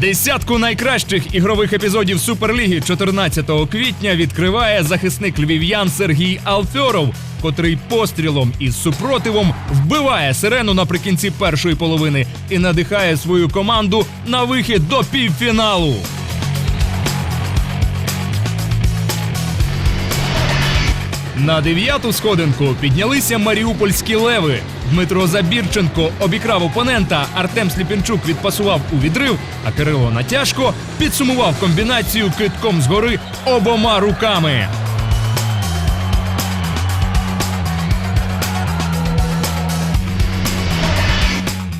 Десятку найкращих ігрових епізодів Суперліги 14 квітня відкриває захисник львів'ян Сергій Алфьоров, котрий пострілом із супротивом вбиває сирену наприкінці першої половини і надихає свою команду на вихід до півфіналу. На дев'яту сходинку піднялися маріупольські леви. Дмитро Забірченко обікрав опонента. Артем Сліпінчук відпасував у відрив, а Кирило Натяжко підсумував комбінацію китком згори обома руками.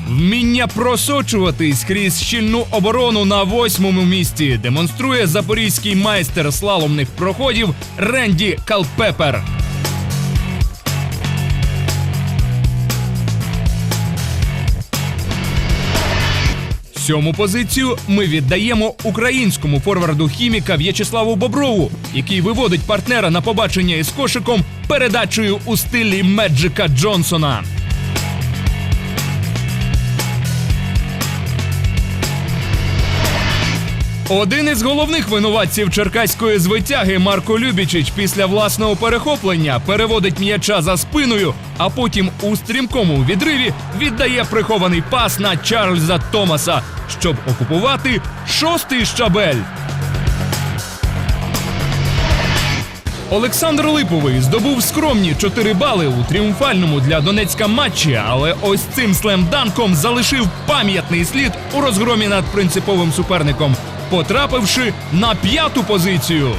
Вміння просочуватись крізь щільну оборону на восьмому місці демонструє запорізький майстер слаломних проходів Ренді Калпепер. Сьому позицію ми віддаємо українському форварду хіміка В'ячеславу Боброву, який виводить партнера на побачення із кошиком передачею у стилі Меджика Джонсона. Один із головних винуватців черкаської звитяги Марко Любічич після власного перехоплення переводить м'яча за спиною, а потім у стрімкому відриві віддає прихований пас на Чарльза Томаса, щоб окупувати шостий щабель. Олександр Липовий здобув скромні 4 бали у тріумфальному для Донецька матчі, але ось цим слемданком залишив пам'ятний слід у розгромі над принциповим суперником, потрапивши на п'яту позицію.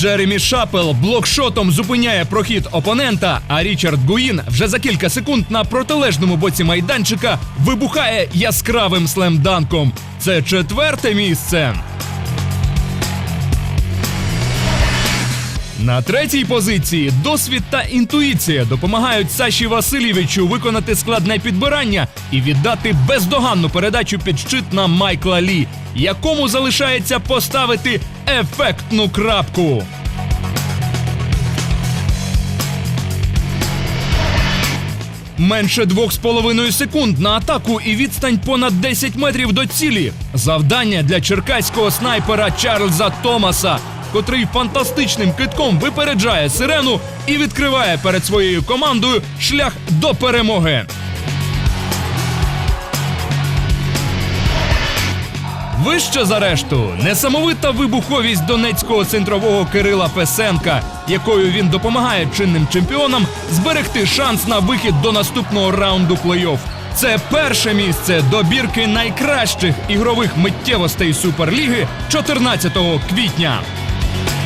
Джеремі Шапел блокшотом зупиняє прохід опонента, а Річард Гуїн вже за кілька секунд на протилежному боці майданчика вибухає яскравим слемданком. Це четверте місце. На третій позиції досвід та інтуїція допомагають Саші Васильєвичу виконати складне підбирання і віддати бездоганну передачу під щит на Майкла Лі, якому залишається поставити ефектну крапку. Менше двох з половиною секунд на атаку і відстань понад 10 метрів до цілі. Завдання для черкаського снайпера Чарльза Томаса, котрий фантастичним китком випереджає сирену і відкриває перед своєю командою шлях до перемоги. Вище за решту несамовита вибуховість донецького центрового Кирила Песенка, якою він допомагає чинним чемпіонам зберегти шанс на вихід до наступного раунду плей-офф. Це перше місце добірки найкращих ігрових миттєвостей Суперліги 14 квітня. Thank you.